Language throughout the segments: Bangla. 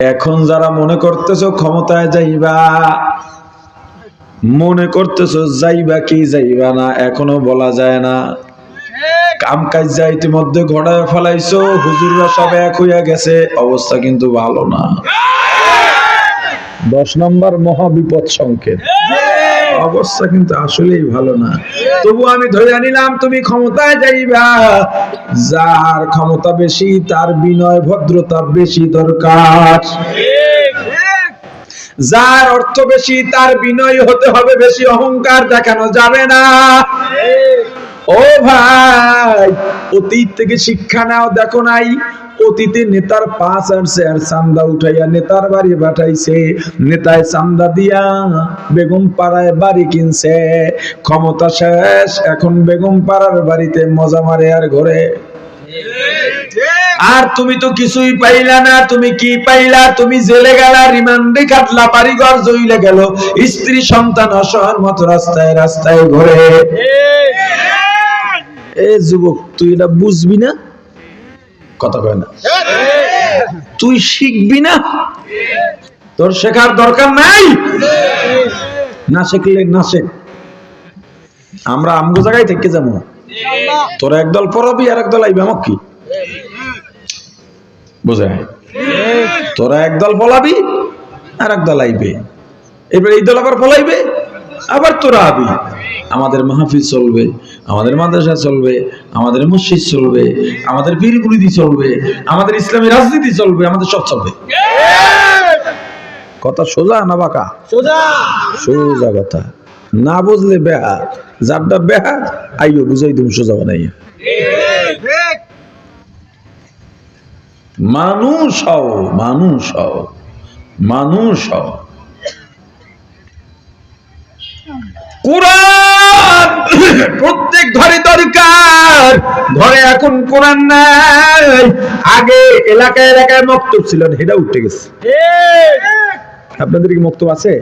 এখন যারা মনে করতেছ ক্ষমতায় যাইবা, মনে করতেছ যাইবা কি যাইবা না, এখনও বলা যায় না। কাম কাজ যা ইতিমধ্যে ঘটায় ফেলাইছো, হুজুররা সব এক হইয়া গেছে, অবস্থা কিন্তু ভালো না। দশ নম্বর মহাবিপদ সংকেত। অবস্থা কিন্তু আসলেই ভালো না। তবু আমি ধরে নিলাম তুমি ক্ষমতায় যাইবা। যার ক্ষমতা বেশি তার বিনয় ভদ্রতা বেশি দরকার। যার অর্থ বেশি তার বিনয় হতে হবে বেশি অহংকার দেখানো যাবে না। ও ভাই অতীত থেকে শিক্ষা নাও দেখো নাই অতীতে নেতার পাঁচ আনছে আর চান্দা উঠাইয়া নেতার বাড়ি পাঠাইছে। নেতায় চান্দা দিয়া বেগম পাড়ায় বাড়ি কিনছে। ক্ষমতা শেষ, এখন বেগম পাড়ার বাড়িতে মজা মারে আর ঘরে। আর তুমি তো কিছুই পাইলা না, তুমি কি পাইলা? তুমি জেলে গেলা, রিমান্ডে কাটলা, বাড়িঘর জইলে গেল। স্ত্রী, সন্তান অসহার মতো রাস্তায় রাস্তায় ঘুরে। এ যুবক, তুই এটা বুঝবি না? কথা কয় না। তুই শিখবি না? তোর শেখার দরকার নাই? না শিখলে না শেখ। আমরা আমগো জায়গায় থেকে যাব তোর একদল পড়াবি আর একদল আইবে আমাকে কি? বুঝে? তোরা একদল পলাবি আর একদল আইবে। এবার এই দল আবার পলাইবে? আবার তোরা আবি। আমাদের মাহফিল চলবে আমাদের মাদ্রাসা চলবে আমাদের মসজিদ চলবে আমাদের বীরগুলিদি চলবে আমাদের ইসলামী রাজনীতি চলবে আমাদের সব চলবে। কথা সোজা না বাঁকা? সোজা। কথা। না বুঝলে বেহা যারটা বেহা আইও বুঝাই তুমি সোজা বানাইয়া। মানুষ হও মানুষ হও মানুষ হও। কোরআন প্রত্যেক ঘরে দরকার। ঘরে এখন কোরআন নাই। আগে এলাকায় এলাকায় মক্তব ছিল সেটা উঠে গেছে। আপনাদের কি মক্তব আছে?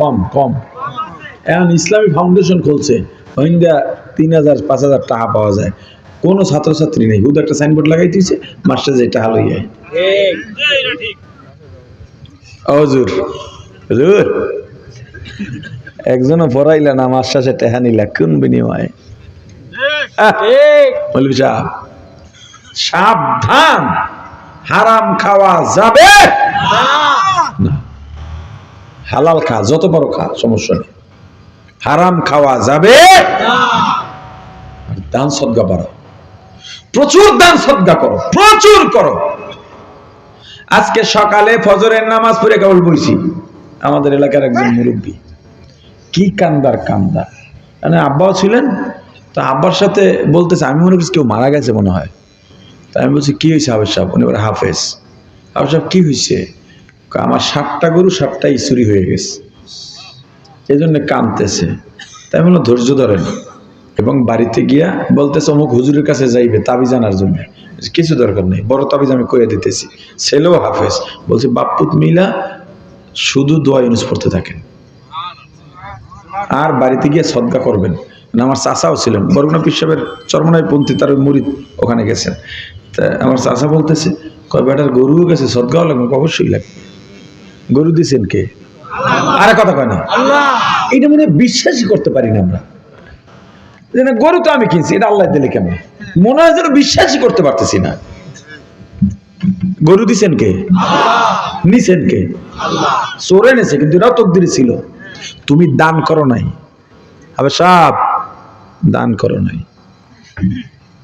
কম কম। এখন ইসলামী ফাউন্ডেশন খুলছে ওইন্দা তিন হাজার, পাঁচ হাজার টাকা পাওয়া যায়। কোনো ছাত্রছাত্রী নেই। হুদ একটা সাইনবোর্ড লাগাই দিয়েছে মাস্টার যে টাকা লইয়া হজুর হজুর। একজনও পড়াইলা না, আমার শেষে টেহা নিলা কোন বিনিময়ে? সাবধান, হারাম খাওয়া যাবে। হালাল খা, যত বড় খা, সমস্যা নেই। হারাম খাওয়া যাবে। দান সদ্গা বাড়ো প্রচুর দান সদ্গা করো, প্রচুর করো। আজকে সকালে ফজরের নামাজ পড়ে কেবল বইছি। আমাদের এলাকার একজন মুরব্বী। কি কান্দার কান্দা? মানে আব্বাও ছিলেন, তো আব্বার সাথে বলতেছে, আমি মনে করছি কেউ মারা গেছে মনে হয়। তাই আমি বলছি, কি হয়েছে হাফেজ সাহেব? উনি বলে, হাফেজ। হাফেজ সাহেব, কি হয়েছে? আমার সাতটা গরু, সাতটাই চুরি হয়ে গেছে। এই জন্য কাঁদতেছে তাই আমি বললাম, ধৈর্য ধরেন। এবং বাড়িতে গিয়া বলতেছে, অমুক হুজুরের কাছে যাইবে তাবি জানার জন্য। কিছু দরকার নেই, বড় তাবিজ আমি করে দিতেছি। ছেলেও হাফেজ, বলছে, বাপ্পুত মিলা শুধু দোয়া ইউনুস পড়তে থাকেন। আর বাড়িতে গিয়ে সদ্গা করবেন। আমার চাষাও ছিলেন। বরগুনা পিসাবের চরমনায় পন্থী তার ওই মুরিদ ওখানে গেছেন। তা আমার চাচা বলতেছে কয় বেটার গরুও গেছে সদ্গাও লাগবে অবশ্যই লাগবে। গরু দিছেন কে? আরে কথা কয় না। এটা মনে বিশ্বাসই করতে পারি না আমরা। না গরু তো আমি কিনছি এটা আল্লাহ দিলে কেমন? মনে হয় যেন বিশ্বাসই করতে পারতেছি না। গরু দিছেন কে? নিছেন কে? চোরে নেছে কিন্তু এটাও তকদিরে ছিল। তুমি দান করো নাই। আবার সাপ দান করো নাই।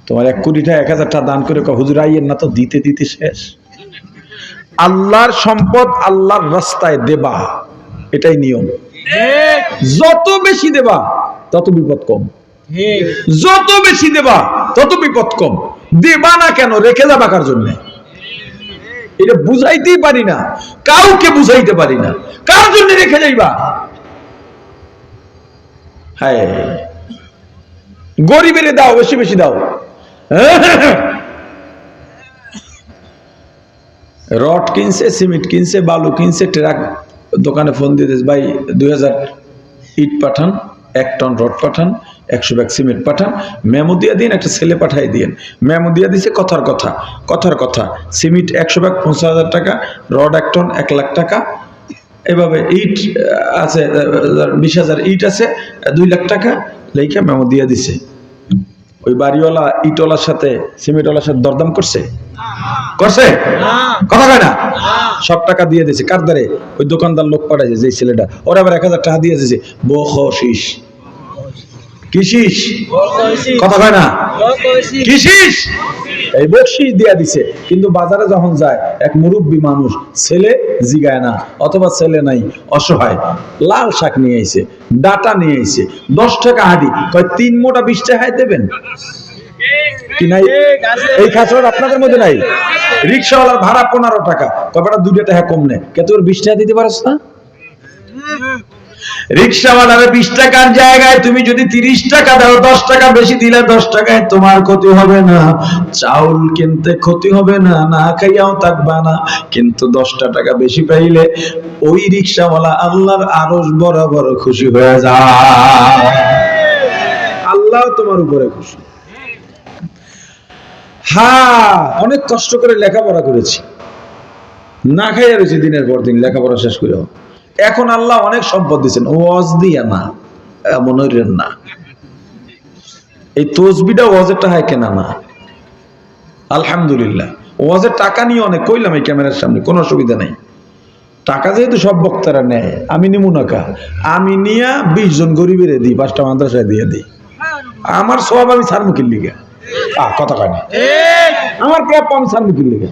তোমার এক কোটি টাকা, এক হাজার টাকা দান করে হুজুর আইয়ের না তো, দিতে দিতে শেষ। আল্লাহর সম্পদ আল্লাহর রাস্তায় দেবা, এটাই নিয়ম। যত বেশি দেবা, তত বিপদ কম। যত বেশি দেবা, তত বিপদ কম। দেবা না কেন, রেখে যাবা কার জন্য? এটা বুঝাইতেই পারি না, কাউকে বুঝাইতে পারি না। কার জন্য রেখে যাইবা? গরিবের দাও, বেশি বেশি দাও। রড কিনছে, সিমেন্ট কিনছে, বালু কিনছে, ট্রাক, দোকানে ফোন দিয়ে দিস ভাই, দুই হাজার ইট পাঠান, এক টন রড পাঠান, একশো ব্যাগ সিমেন্ট পাঠান, মেমো দিয়ে দিন, একটা ছেলে পাঠাই দিন মেমো দিয়ে দিছে কথার কথা কথার কথা। সিমেন্ট একশো ব্যাগ, পঞ্চাশ হাজার টাকা, রড এক টন, এক লাখ টাকা এভাবে ইট আছে বিশ হাজার ইট আছে দুই লাখ টাকা লেখা মেমো দিয়ে দিছে। ওই বাড়িওয়ালা ইটওয়ালার সাথে সিমেন্টওয়ালার সাথে দরদাম করছে? করছে? কথা কয় না? সব টাকা দিয়ে দিছে। কার দ্বারে? ওই দোকানদার লোক পাঠাইছে যে ছেলেটা। ওরা আবার এক হাজার টাকা দিয়ে দিছে। দিয়েছে বহিস কিসিস? কথা কয় না? কিসিস? এই বকশিস দিয়া দিছে। কিন্তু বাজারে যখন যায় এক মুরব্বী মানুষ ছেলে জিগায় না অথবা ছেলে নাই অসহায়। লাল শাক নিয়ে আইছে ডাটা নিয়ে আইছে দশ টাকা হাডি। কয় তিন মোটা বিশ টাকায় দেবেন? কি নাই? এই খাসড় আপনাদের মধ্যে নাই? রিক্সাওয়ালার ভাড়া পনেরো টাকা। কয়টা দুটো টাকা কম নেই কে তোর বিশ টাকা দিতে পারস না? রিক্সাওয়ালার বিশ টাকার জায়গায় তুমি যদি তিরিশ টাকা দাও, দশ টাকা বেশি দিলে দশ টাকায় তোমার ক্ষতি হবে না। চাউল কিনতে ক্ষতি হবে না না খাইয়াও থাকবা না। কিন্তু দশটা টাকা বেশি পাইলে ওই রিক্সাওয়ালা আল্লাহর আরস বরাবর খুশি হয়ে যায়। আল্লাহ তোমার উপরে খুশি। হ্যাঁ অনেক কষ্ট করে লেখাপড়া করেছি। না খাইয়া রয়েছে দিনের পর দিন, লেখাপড়া শেষ করে এখন আল্লাহ অনেক সম্পদ দিচ্ছেন ওয়াজ দিয়া না এমন হইলেন না। এই তসবিটা ওয়াজের টাকায় কেনা না। আলহামদুলিল্লাহ। ওয়াজের টাকা নিয়ে অনেক কইলাম এই ক্যামেরার সামনে কোনো অসুবিধা নাই। টাকা যেহেতু সব বক্তারা নেয় আমি নিমু না আমি নিয়া বিশ জন গরিবের দিই পাঁচটা মাদ্রাসায় দিয়ে দিই। আমার সব আমি সারমুখীর লিগে। কথা কয় না। আমার প্রাপ্য আমি সারমুখীর লিগে।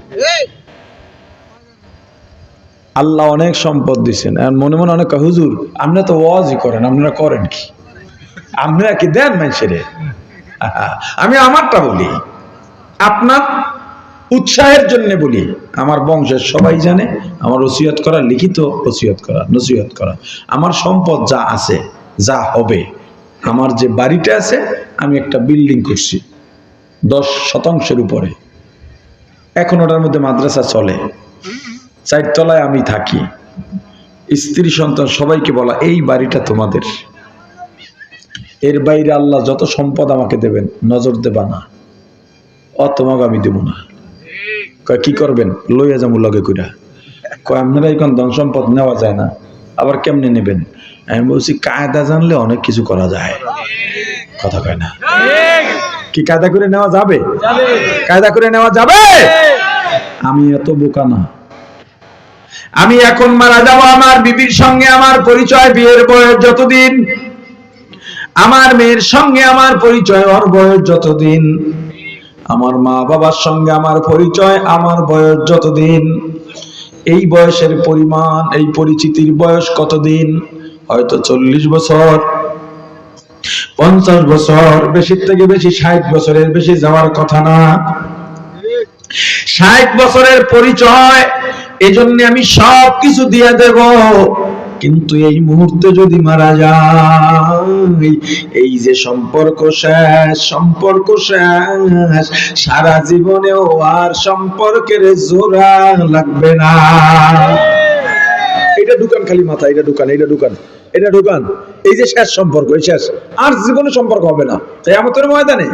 আল্লাহ অনেক সম্পদ দিচ্ছেন আর মনে মনে অনেক হুজুর আপনারা তো ওয়াজই করেন, আপনারা করেন কি? আপনারা কি দেন মানুষের? আমি আমারটা বলি, আপনার উৎসাহের জন্য বলি, আমার বংশের সবাই জানে, আমার ওসিয়ত করা, লিখিত ওসিয়ত করা, নসিহত করা। আমার সম্পদ যা আছে, যা হবে, আমার যে বাড়িটা আছে, আমি একটা বিল্ডিং করছি, দশ শতাংশের উপরে। এখন ওটার মধ্যে মাদ্রাসা চলে চারতলায় আমি থাকি। স্ত্রী সন্তান সবাইকে বলা এই বাড়িটা তোমাদের। এর বাইরে আল্লাহ যত সম্পদ আমাকে দেবেন নজর দেবা না। অ তোমাকে আমি দেব না। কয় কি করবেন? লইয়া যাব লগে কইরা। কয় আপনারা এখন ধন সম্পদ নেওয়া যায় না। আবার কেমনে নেবেন? আমি বলছি কায়দা জানলে অনেক কিছু করা যায়। কথা কয় না। কি কায়দা করে নেওয়া যাবে? কায়দা করে নেওয়া যাবে। আমি এত বোকা না। আমি এখন মারা যাব আমার বিবির সঙ্গে আমার পরিচয় বিয়ের বয়স যতদিন। আমার মেয়ের সঙ্গে আমার পরিচয় ওর বয়স যতদিন। আমার মা বাবার সঙ্গে আমার পরিচয় আমার বয়স যতদিন। এই বয়সের পরিমাণ, এই পরিচিতির বয়স কতদিন? হয়তো চল্লিশ বছর, পঞ্চাশ বছর, বেশির থেকে বেশি ষাট বছরের বেশি যাওয়ার কথা না। ষাট বছরের পরিচয় এজন্য আমি সব কিছু দিয়ে দেব। কিন্তু এই মুহূর্তে যদি মারা যায়, এই যে সম্পর্ক শেষ সম্পর্ক শেষ, সারা জীবনেও আর সম্পর্কের জোড়া লাগবে না। এটা দোকান খালি মাথা এটা দোকান এটা দোকান এটা দোকান। এই যে শেষ সম্পর্ক, এই শেষ। আর জীবনে সম্পর্ক হবে না। তাই আমার আমাদের ময়দানে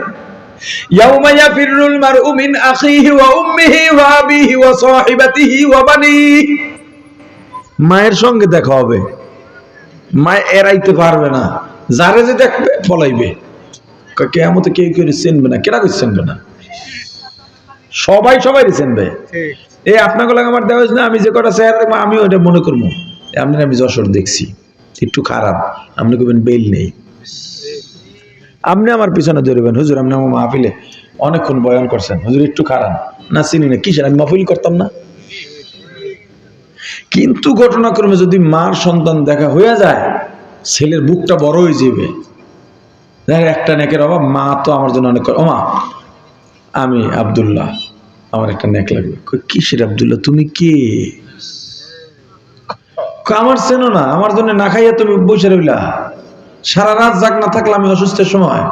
ইয়াউমা ইয়াফিরুল মারউ মিন আখিহি ওয়া উম্মিহি ওয়া আবিহি মায়ের সঙ্গে দেখা হবে। মা এরাইতে পারবে না। যারে যে দেখবে পলাইবে কেমন কেউ কেউ চিনবে না। কেরা কেউ চিনবে না? সবাই সবাই চিনবে। এই আপনাকে আমার দেওয়া না? আমি যে কটা চেয়ার দেখব আমি ওইটা মনে করব। আপনার আমি যশোর দেখছি। একটু খারাপ। আপনি কবেন বেল নেই। আপনি আমার পিছনে ধরবেন। হুজুর, আপনি আমার মাহফিলে অনেকক্ষণ বয়ান করছেন। হুজুর, একটু খারাপ না, চিনি না, কিসের? আমি মাহফিল করতাম না। কিন্তু ঘটনাক্রমে যদি মার সন্তান দেখা হয়ে যায়, ছেলের বুকটা বড় হয়ে যাবে দেখ একটা নেকের অভাব, মা তো আমার জন্য অনেক ও মা আমি আব্দুল্লাহ, আমার একটা নেক লাগবে কিসের আবদুল্লাহ? তুমি কে? আমার চেনো না, আমার জন্য না খাইয়া তুমি বসে রইলা। সারা রাত জাগ না থাকলে আমি অসুস্থের সময়।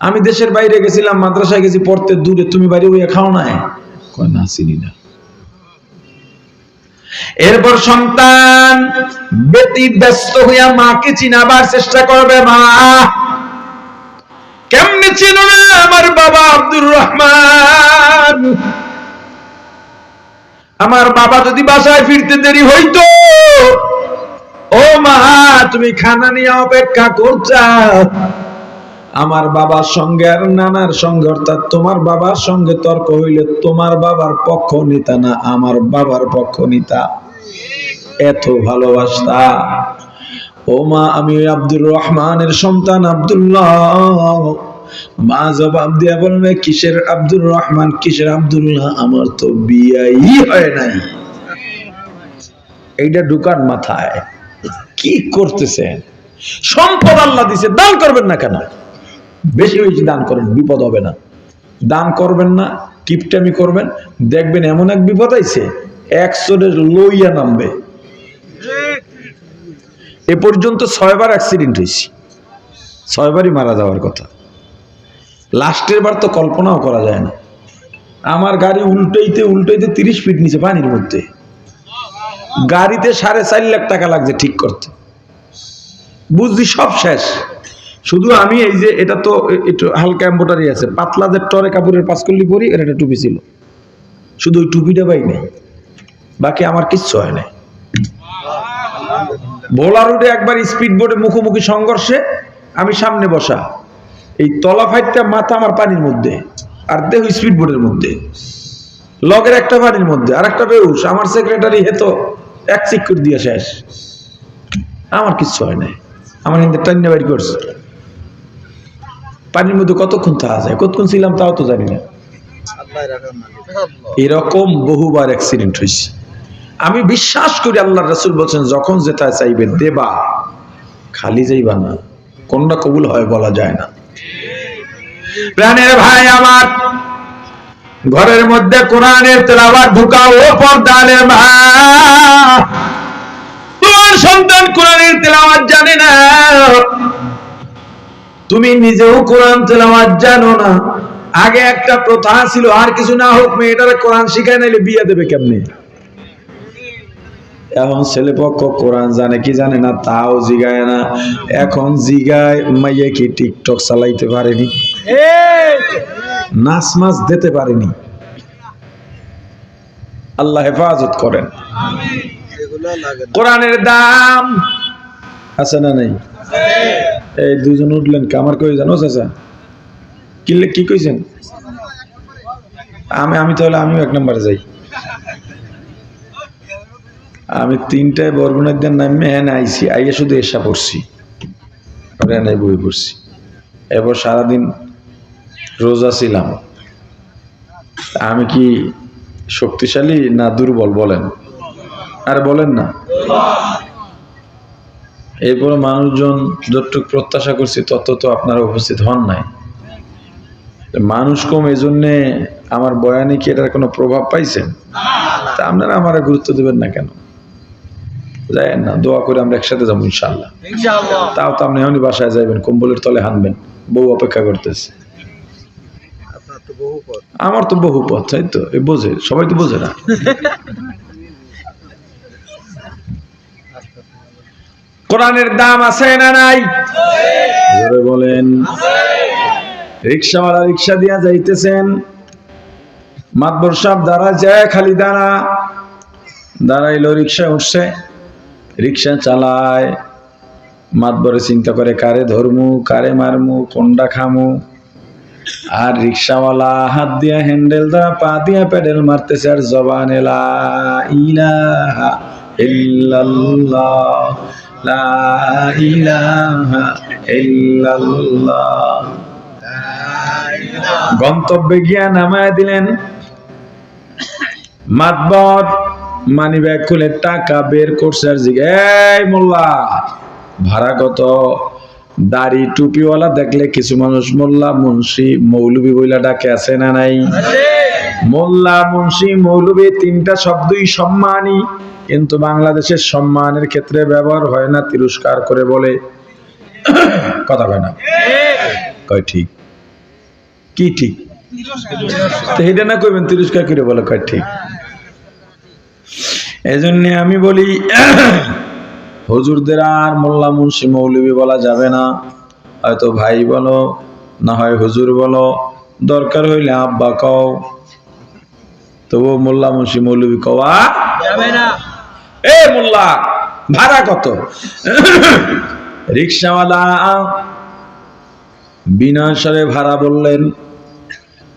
আমি দেশের বাইরে গেছিলাম, মাদ্রাসায় গেছি পড়তে দূরে, তুমি বাইরে হইয়া খাও নাই। না এরপর সন্তান ব্যস্ত হইয়া মাকে চিনাবার চেষ্টা করবে, মা। চেনো না আমার বাবা আব্দুর রহমান? আমার বাবা যদি বাসায় ফিরতে দেরি হইতো ও মা, তুমি খানা নিয়ে অপেক্ষা করছা। আমার বাবার সঙ্গে আর নানার সঙ্গে, অর্থাৎ তোমার বাবার সঙ্গে তর্ক হইলে তোমার বাবার পক্ষ নিতা না, আমার বাবার পক্ষ নিতা। এত ভালোবাসতা। ও মা, আমি আব্দুর রহমানের সন্তান আব্দুল্লাহ। মা জবাব দিয়া বলবে, কিসের আব্দুর রহমান, কিসের আব্দুল্লাহ? আমার তো বিয়াই হয় নাই। এইটা ঢুকান মাথায়। কি করতেছেন? সম্পদ আল্লাহ দিছে, দান করবেন না কেন? বেশি বেশি দান করেন, বিপদ হবে না। দান করবেন না, কিপটামি করবেন। দেখবেন এমন এক বিপদ আইছে একশোরের লইয়া নামবে। এ পর্যন্ত ছয়বার অ্যাক্সিডেন্ট হয়েছি ছয়বারই মারা যাওয়ার কথা। লাস্টের বার তো কল্পনাও করা যায় না। আমার গাড়ি উল্টাইতে উল্টাইতে তিরিশ ফিট নিচে পানির মধ্যে। গাড়িতে সাড়ে চার লাখ টাকা লাগছে ঠিক করতে। বুঝলি, সব শেষ। শুধু আমি এই যে, এটা তো একটু হালকা এম্বোটারি আছে। পাতলা যে টরে কাপড়ের পাঁচকল্লি পরি এর একটা টুপি ছিল। শুধু ওই টুপিটা পাই নেই। বাকি আমার কিচ্ছু হয় নাই। ভোলা রোডে একবার স্পিড বোর্ডে মুখোমুখি সংঘর্ষে আমি সামনে বসা। এই তলা ফাইটটা মাথা আমার পানির মধ্যে, আর দেহ স্পিড বোর্ডের মধ্যে। লগের একটা পানির মধ্যে, আর একটা বেউস, আমার সেক্রেটারি হেতো এক চিক করে দিয়ে শেষ। আমার কিচ্ছু হয় নাই। আমার হিন্দে টান্না বাড়ি করছে। পানির মধ্যে কতক্ষণ থাকা যায়? কতক্ষণ ছিলাম তাও তো জানি না। এরকম বহুবার অ্যাক্সিডেন্ট হয়েছে। আমি বিশ্বাস করি আল্লাহ রসুল বলছেন, যখন যেটা চাইবে দেবা। খালি যাইবা না। কোনটা কবুল হয় বলা যায় না। প্রাণের ভাই আমার ঘরের মধ্যে কোরআনের তেলাওয়াত ঢুকাও, ও পর্দানের মা তোমার সন্তান কোরআনের তেলাওয়াত জানে না। তুমি নিজেও কোরআন তেলাওয়াত জানো না। আগে একটা প্রথা ছিল, আর কিছু না হোক, মেয়েটারে কোরআন শিখায় নাইলে বিয়ে দেবে কেমনে? এখন ছেলে পক্ষ কোরআন জানে, কি জানে না, তাও জিগায় না। এখন জিগায়, মাইয়া কি টিকটক চালাইতে পারেনি? নাচ মাছ দিতে পারেনি। আল্লাহ হেফাজত করেন। কোরআনের দাম আছে না নাই? এই দুজন উঠলেন কামার কই জানো চাচা কি কি কইছেন? আমি আমি তাহলে আমিও এক নম্বরে যাই। আমি তিনটায় বরগুনার নামে হ্যাঁ আইছি, আইয়ে শুধু এসা পড়ছি। নাই বই পড়ছি। এরপর সারাদিন রোজা ছিলাম। আমি কি শক্তিশালী না দুর্বল বলেন? আর বলেন না। এরপরে মানুষজন যতটুকু প্রত্যাশা করছি তত তো আপনারা উপস্থিত হন নাই। মানুষ কম এই জন্যে আমার বয়ানে কি এটার কোনো প্রভাব পাইছেন? তা আপনারা আমার গুরুত্ব দেবেন না কেন? যাই না দোয়া করে আমরা একসাথে যাব ইনশাল্লাহ তাও তো আপনি এমনই বাসায় যাইবেন কম্বলের তলে হানবেন বউ অপেক্ষা করতেছে। আমার তো বহু পথ তাই তো? বোঝে, সবাই তো বোঝে না। কোরআনের দাম আছে না নাই? বলেন। রিক্সাওয়ালা রিক্সা দিয়া যাইতেছেন। মাতবর সাহেব দাঁড়া যায় খালি দাঁড়া। দাঁড়াইলো রিক্সা উঠছে। রিক্সা চালায়। মাতবরে চিন্তা করে, কারে ধরমু, কারে মারমু কোনটা খামু? আর রিক্সাওয়ালা হাত দিয়া হ্যান্ডেল দ্বারা পা দিয়া প্যাডেল মারতেছে আর জবান এলা ইলাহা গন্তব্যে গিয়া নামায় দিলেন, মাতবর মানি ব্যাগ খুলে টাকা বের করছে আর জিগে মোল্লা, ভাড়া কত? দাড়ি টুপিওয়ালা দেখলে কিছু মানুষ, মোল্লা মুন্সি মৌলবি বইলা ডাকে, আছে না নাই? মোল্লা মুন্সি মৌলবি, তিনটা শব্দই সম্মানী। কিন্তু বাংলাদেশের সম্মানের ক্ষেত্রে ব্যবহার হয় না, তিরস্কার করে বলে। কথা কয় না? কয় ঠিক? কি ঠিক? এটা না কইবেন, তিরস্কার করে বলে, কয় ঠিক? এজন্য আমি বলি হুজুরদের আর মোল্লা মুন্সি মৌলবি বলা যাবে না। হয়তো ভাই বলো, না হয় হুজুর বলো, দরকার হইলে আব্বা কও। তবু মোল্লা মুন্সি মৌলবি কওয়া যাবে না। এ মোল্লা, ভাড়া কত? রিক্সাওয়ালা বিনা সারে ভাড়া বললেন,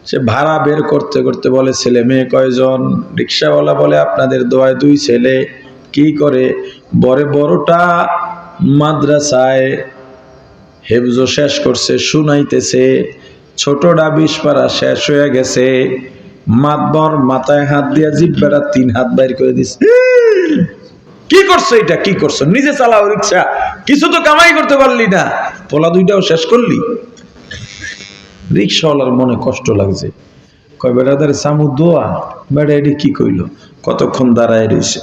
সে ভাড়া বের করতে করতে বলে, ছেলে মেয়ে কয়জন? রিক্সাওয়ালা বলে, আপনাদের দোয়ায় দুই ছেলে, কি করে? বড় বড়টা মাদ্রাসায় হেফজ শেষ করছে, শুনাইতেছে, ছোটটা বিশ পারা শেষ হয়ে গেছে, মাতবর মাথায় হাত দিয়া জিব্বাটা তিন হাত বাইর করে দিছে। কি করছ এটা? কি করছ? নিজে চালাও রিক্সা। কিছু তো কামাই করতে পারলি না। পোলা দুইটাও শেষ করলি? রিক্সাওয়ালার মনে কষ্ট লাগছে। কয়, বেড়াদার সামু দোয়া। বেড়া এটি কি কইল? কতক্ষণ দাঁড়ায় রয়েছে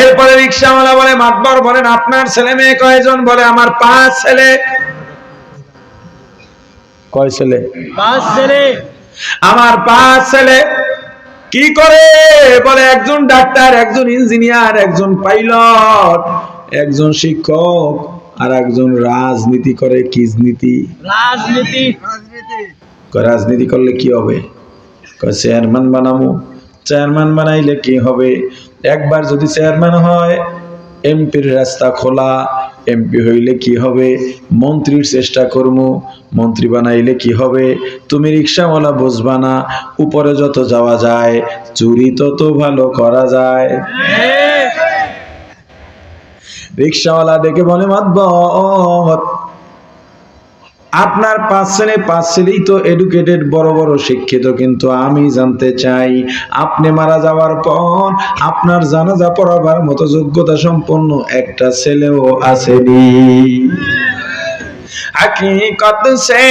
এরপরে রিক্সাওয়ালা বলে মাতবর বলেন আপনার ছেলে মেয়ে কয়জন? বলে আমার পাঁচ ছেলে। কয় ছেলে? পাঁচ ছেলে। আমার পাঁচ ছেলে। কি করে? বলে একজন ডাক্তার একজন ইঞ্জিনিয়ার একজন পাইলট একজন শিক্ষক আর একজন রাজনীতি করে কিজনীতি। রাজনীতি। কয় রাজনীতি করলে কি হবে? চেয়ারম্যান বানাবো চেয়ারম্যান বানাইলে কি হবে? একবার যদি চেয়ারম্যান হয় এমপির রাস্তা খোলা এমপি হইলে কি হবে? মন্ত্রীর চেষ্টা করব মন্ত্রী বানাইলে কি হবে? তুমি রিক্সাওয়ালা বুঝবা না উপরে যত যাওয়া যায় চুরি তত ভালো করা যায়। রিক্সাওয়ালা ডেকে বলে মাতবর আপনার পাঁচ ছেলে, পাঁচ ছেলেই তো এডুকেটেড বড় বড় শিক্ষিত, কিন্তু আমি জানতে চাই, আপনি মারা যাওয়ার পর আপনার জানাজা পড়াবার মতো যোগ্যতা সম্পন্ন একটা ছেলেও আসেনি। কত সে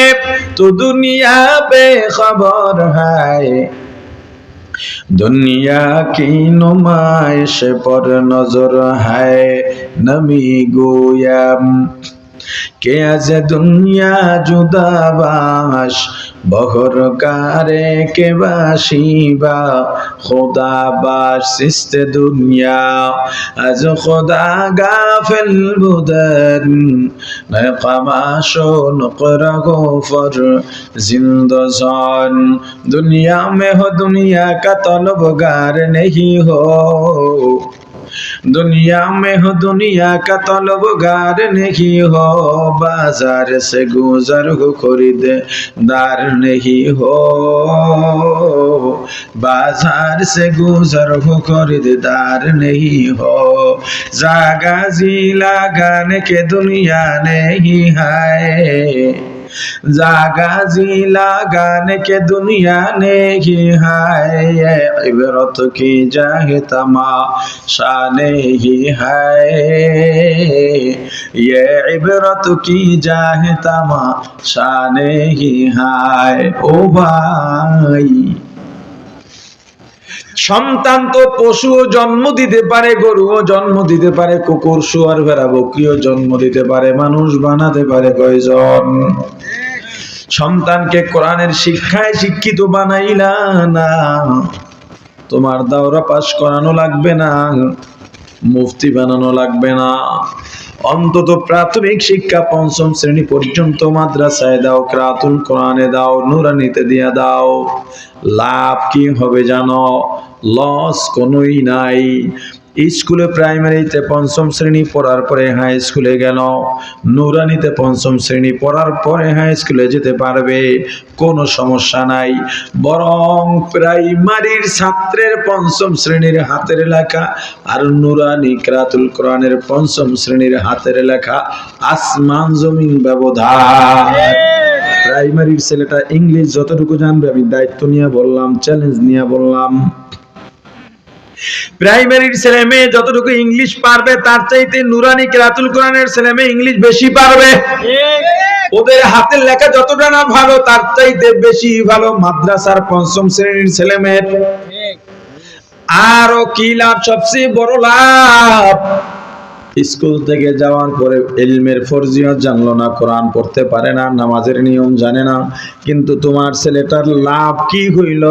তো দুনিয়া বে খবর হায়। দুনিয়া কি নুমাইশ পর নজর হায়, নমি গোয়াম। কে আছে দুনিয়া জুদাবাস? বহর কারে কে বাসিবা খোদা বাস সিস্তে দুনিয়া। আজ খোদা গাফিল বুদন নয় নকর গোফর। জিন্দ জন দুনিয়া মে হো দুনিয়া কা তলবগার নেহি হো। दुनिया में हो दुनिया का तलबगार नहीं हो बाजार से गुजर हो खरीददार नहीं हो बाजार से गुजर हो खरीददार नहीं हो जागा जी लगाने के दुनिया नहीं है जागा जी लगाने के दुनिया नहीं है ये इबरत की जाहे तमाशा नहीं है ये इबरत की जाहे तमाशा नहीं है ओ भाई সন্তান তো পশুও জন্ম দিতে পারে, গরুও জন্ম দিতে পারে, কুকুর, শুয়ার, ভেড়া, বকরিও জন্ম দিতে পারে, মানুষ বানাতে পারে কয়জন? সন্তানকে কোরআনের শিক্ষায় শিক্ষিত বানাইলা না। তোমার দাওরা পাশ করানো লাগবে না, মুফতি বানানো লাগবে না। অন্তত প্রাথমিক শিক্ষা পঞ্চম শ্রেণি পর্যন্ত মাদ্রাসায় দাও, ক্রাতুল কোরআনে দাও, নুরানিতে দিয়া দাও। লাভ কি হবে জানো? লস কোনোই নাই। স্কুলে প্রাইমারিতে পঞ্চম শ্রেণি পড়ার পরে হাই স্কুলে গেল। নুরানিতে পঞ্চম শ্রেণি পড়ার পরে হাই স্কুলে যেতে পারবে, কোনো সমস্যা নাই। বরং প্রাইমারির ছাত্রের পঞ্চম শ্রেণির হাতের লেখা আর নুরানি ক্রাতুল কোরআনের পঞ্চম শ্রেণির হাতের লেখা আসমান জমিন ব্যবধান। প্রাইমারির ছেলেটা ইংলিশ যতটুকু জানবে আমি দায়িত্ব নিয়ে বললাম চ্যালেঞ্জ নিয়ে বললাম। প্রাইমারির ছেলে মেয়ে যতটুকু ইংলিশ পারবে তার চাইতে নুরানি কেরাতুল কোরআনের ছেলে মেয়ে ইংলিশ বেশি পারবে। ওদের হাতের লেখা যতটা না ভালো তার চাইতে বেশি ভালো মাদ্রাসার পঞ্চম শ্রেণির ছেলে মেয়ের। আরও কি লাভ? সবচেয়ে বড় লাভ। স্কুল থেকে যাওয়ার পরে এলমের ফরজিয়ত জানলো না, কোরআন পড়তে পারে না, নামাজের নিয়ম জানে না। কিন্তু তোমার ছেলেটার লাভ কি হইল?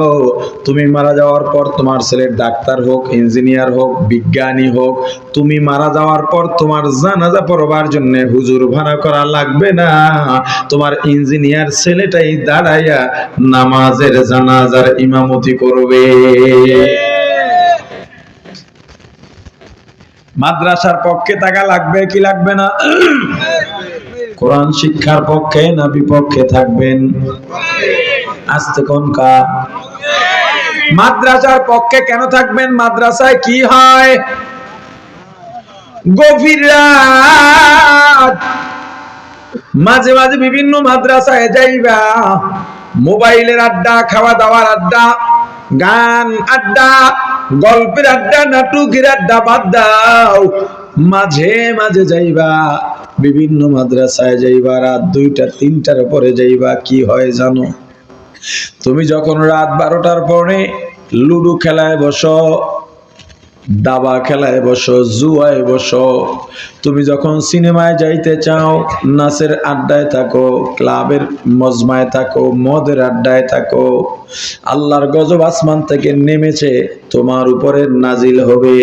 তুমি মারা যাওয়ার পর তোমার ছেলে ডাক্তার হোক, ইঞ্জিনিয়ার হোক, বিজ্ঞানী হোক, তুমি মারা যাওয়ার পর তোমার জানাজা পড়বার জন্য হুজুর ভাড়া করা লাগবে না। তোমার ইঞ্জিনিয়ার ছেলেটাই দাঁড়াইয়া নামাজের জানাজার ইমামতি করবে। মাদ্রাসার পক্ষে টাকা লাগবে কি লাগবে না? কোরআন শিক্ষার পক্ষে না বিপক্ষে থাকবেন? আস্তে কোন কা মাদ্রাসার পক্ষে কেন থাকবেন? মাদ্রাসায় কি হয়? গভীর রাত। মাঝে মাঝে বিভিন্ন মাদ্রাসায় যাইবা। মোবাইলের আড্ডা খাওয়া দাওয়ার আড্ডা, গান আড্ডা। গল্পের আড্ডা, নাটুকের আড্ডা বাদ দাও। মাঝে মাঝে যাইবা, বিভিন্ন মাদ্রাসায় যাইবা, রাত দুইটা, তিনটার পরে যাইবা, কি হয় জানো? তুমি যখন রাত বারোটার পরে লুডু খেলায় বসো দাবা খেলায় বসো, জুয়ায় বসো। তুমি যখন সিনেমায় যাইতে চাও, নাচের আড্ডায় থাকো, ক্লাবের মজমায় থাকো, মদের আড্ডায় থাকো। আল্লাহর গজব আসমান থেকে নেমেছে, তোমার উপরে নাজিল হবে।